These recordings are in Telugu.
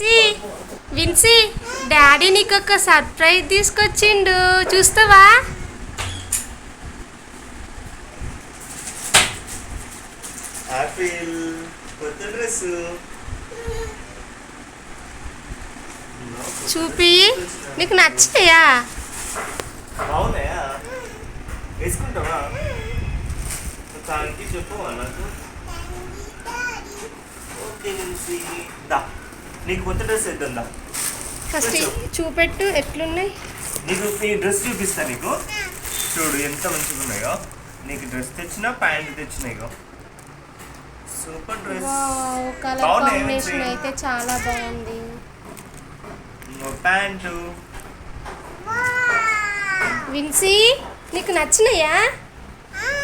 విన్సీ విన్సీ డాడీ నీకు ఒక సర్ప్రైజ్ తీసుకొచ్చిండు. చూస్తావా? ఆపిల్ కొత్త డ్రెస్ చూపి. నీకు నచ్చాయా వేసుకుంటావా? చెప్పు నాకు ఓకే దా. నీకు కొత్త డ్రెస్ వేద్దా ఫస్ట్ చూపెట్టు ఎట్లున్నాయి? నీకు నీ డ్రెస్ చూపిస్తా నీకు. చూడు ఎంత మంచిగా ఉన్నాయో. నీకు డ్రెస్ తెచ్చినా ప్యాంట్ తెచ్చినాయిగో సూపర్ డ్రెస్. Colour combination. అయితే చాలా బాగుంది. ప్యాంటు. విన్సీ నీకు నచ్చినాయా?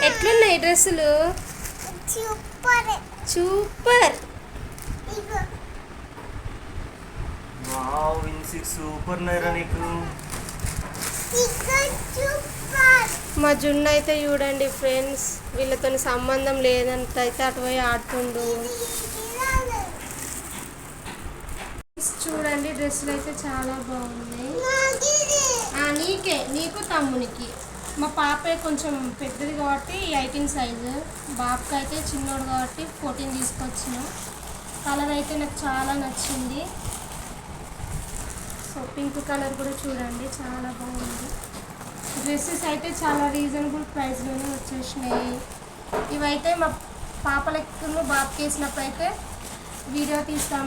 ఎట్లున్నాయి డ్రెస్సులు? సూపర్. సూపర్. ఇగో. వావ్ సూపర్ నైరా నీకు. మా జున్ను అయితే చూడండి ఫ్రెండ్స్ వీళ్ళతో సంబంధం లేదంత అయితే అటు పోయి ఆడుతుండు. చూడండి డ్రెస్సులు అయితే చాలా బాగున్నాయి. నీకే నీకు తమ్మునికి. మా పాపే కొంచెం పెద్దది కాబట్టి ఎయిటీన్ సైజు. బాబుకి అయితే చిన్నోడు కాబట్టి ఫోర్టీన్ తీసుకొచ్చిన. కలర్ అయితే నాకు చాలా నచ్చింది. సో పింక్ కలర్ కూడా చూడండి చాలా బాగుంది. డ్రెస్సెస్ అయితే చాలా రీజనబుల్ ప్రైస్లోనే వచ్చేసినాయి. ఇవైతే మా పాప లెక్కను బాబుకి వేసినప్పుడు అయితే వీడియో తీస్తాం.